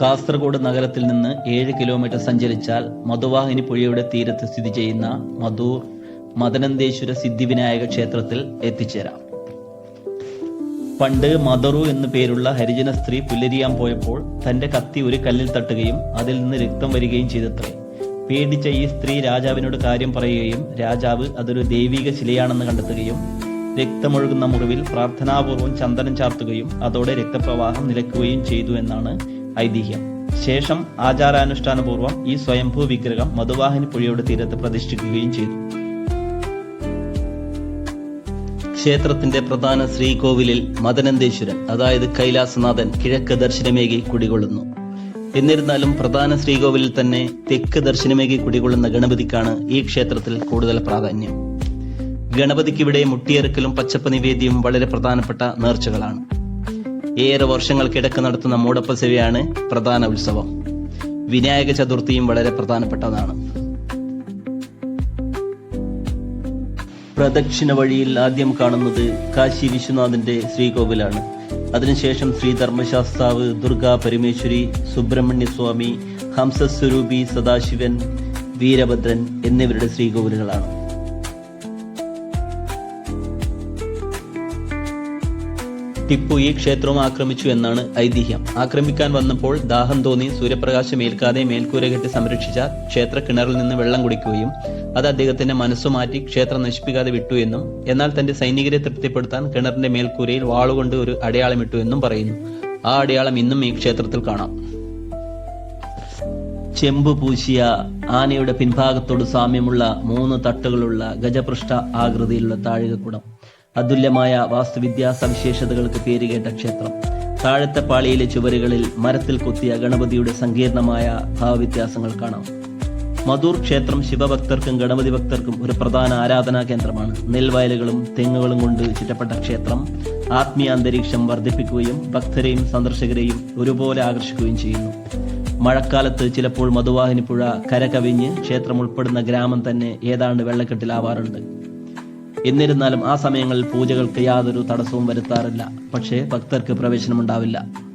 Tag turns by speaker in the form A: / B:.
A: കാസർഗോഡ് നഗരത്തിൽ നിന്ന് ഏഴ് കിലോമീറ്റർ സഞ്ചരിച്ചാൽ മധുവാഹിനി പുഴയുടെ തീരത്ത് സ്ഥിതി ചെയ്യുന്ന മധൂർ മദനന്തേശ്വര സിദ്ധിവിനായക ക്ഷേത്രത്തിൽ എത്തിച്ചേരാം. പണ്ട് മദറു എന്നു പേരുള്ള ഹരിജന സ്ത്രീ പുല്ലരിയാൻ പോയപ്പോൾ തന്റെ കത്തി ഒരു കല്ലിൽ തട്ടുകയും അതിൽ നിന്ന് രക്തം വരികയും ചെയ്തത്രേ. പേടിച്ച ഈ സ്ത്രീ രാജാവിനോട് കാര്യം പറയുകയും രാജാവ് അതൊരു ദൈവിക ശിലയാണെന്ന് കണ്ടെത്തുകയും രക്തമൊഴുകുന്ന മുറിവിൽ പ്രാർത്ഥനാപൂർവം ചന്ദനം ചാർത്തുകയും അതോടെ രക്തപ്രവാഹം നിലക്കുകയും ചെയ്തു എന്നാണ് ഐതിഹ്യം. ശേഷം ആചാരാനുഷ്ഠാനപൂർവം ഈ സ്വയംഭൂ വിഗ്രഹം മധുവാഹിനി പുഴയുടെ തീരത്ത് പ്രതിഷ്ഠിക്കുകയും ചെയ്തു. ക്ഷേത്രത്തിന്റെ പ്രധാന ശ്രീകോവിലിൽ മദനന്തേശ്വരൻ അതായത് കൈലാസനാഥൻ കിഴക്ക് ദർശനമേകി കുടികൊള്ളുന്നു. എന്നിരുന്നാലും പ്രധാന ശ്രീകോവിലിൽ തന്നെ തെക്ക് ദർശനമേകി കുടികൊള്ളുന്ന ഗണപതിക്കാണ് ഈ ക്ഷേത്രത്തിൽ കൂടുതൽ പ്രാധാന്യം. ഗണപതിക്കിവിടെ മുട്ടിയെറുക്കലും പച്ചപ്പ് നിവേദ്യവും വളരെ പ്രധാനപ്പെട്ട നേർച്ചകളാണ്. ഏറെ വർഷങ്ങൾക്കിടക്ക് നടത്തുന്ന മൂടപ്പ സേവയാണ് പ്രധാന ഉത്സവം. വിനായക ചതുർത്ഥിയും വളരെ പ്രധാനപ്പെട്ടതാണ്. പ്രദക്ഷിണ വഴിയിൽ ആദ്യം കാണുന്നത് കാശി വിശ്വനാഥന്റെ ശ്രീകോവിലാണ്. അതിനുശേഷം ശ്രീ ധർമ്മശാസ്താവ് ദുർഗാ പരമേശ്വരി സുബ്രഹ്മണ്യസ്വാമി ഹംസസ്വരൂപി സദാശിവൻ വീരഭദ്രൻ എന്നിവരുടെ ശ്രീകോവിലുകളാണ്. ടിപ്പു ഈ ക്ഷേത്രവും ആക്രമിച്ചു എന്നാണ് ഐതിഹ്യം. ആക്രമിക്കാൻ വന്നപ്പോൾ ദാഹം തോന്നി സൂര്യപ്രകാശം ഏൽക്കാതെ മേൽക്കൂര കെട്ടി സംരക്ഷിച്ച ക്ഷേത്ര കിണറിൽ നിന്ന് വെള്ളം കുടിക്കുകയും അത് അദ്ദേഹത്തിന്റെ മനസ്സു മാറ്റി ക്ഷേത്രം നശിപ്പിക്കാതെ വിട്ടു എന്നും എന്നാൽ തന്റെ സൈനികരെ തൃപ്തിപ്പെടുത്താൻ കിണറിന്റെ മേൽക്കൂരയിൽ വാളുകൊണ്ട് ഒരു അടയാളം ഇട്ടു എന്നും പറയുന്നു. ആ അടയാളം ഇന്നും ഈ ക്ഷേത്രത്തിൽ കാണാം. ചെമ്പു പൂശിയ ആനയുടെ പിൻഭാഗത്തോട് സാമ്യമുള്ള മൂന്ന് തട്ടുകളുള്ള ഗജപൃഷ്ഠ ആകൃതിയിലുള്ള താഴികക്കുടം. അതുല്യമായ വാസ്തുവിദ്യാ സവിശേഷതകൾക്ക് പേരുകേട്ട ക്ഷേത്രം. താഴത്തെ പാളിയിലെ ചുവരുകളിൽ മരത്തിൽ കൊത്തിയ ഗണപതിയുടെ സങ്കീർണമായ ഭാവവ്യത്യാസങ്ങൾ കാണാം. മധൂർ ക്ഷേത്രം ശിവഭക്തർക്കും ഗണപതി ഭക്തർക്കും ഒരു പ്രധാന ആരാധനാ കേന്ദ്രമാണ്. നെൽവയലുകളും തെങ്ങുകളും കൊണ്ട് ചുറ്റപ്പെട്ട ക്ഷേത്രം ആത്മീയ അന്തരീക്ഷം വർദ്ധിപ്പിക്കുകയും ഭക്തരെയും സന്ദർശകരെയും ഒരുപോലെ ആകർഷിക്കുകയും ചെയ്യുന്നു. മഴക്കാലത്ത് ചിലപ്പോൾ മധുവാഹിനി പുഴ കരകവിഞ്ഞ് ക്ഷേത്രം ഉൾപ്പെടുന്ന ഗ്രാമം തന്നെ ഏതാണ്ട് വെള്ളക്കെട്ടിലാവാറുണ്ട്. എന്നിരുന്നാലും ആ സമയങ്ങളിൽ പൂജകൾക്ക് യാതൊരു തടസ്സവും വരുത്താറില്ല. പക്ഷേ ഭക്തർക്ക് പ്രവേശനമുണ്ടാവില്ല.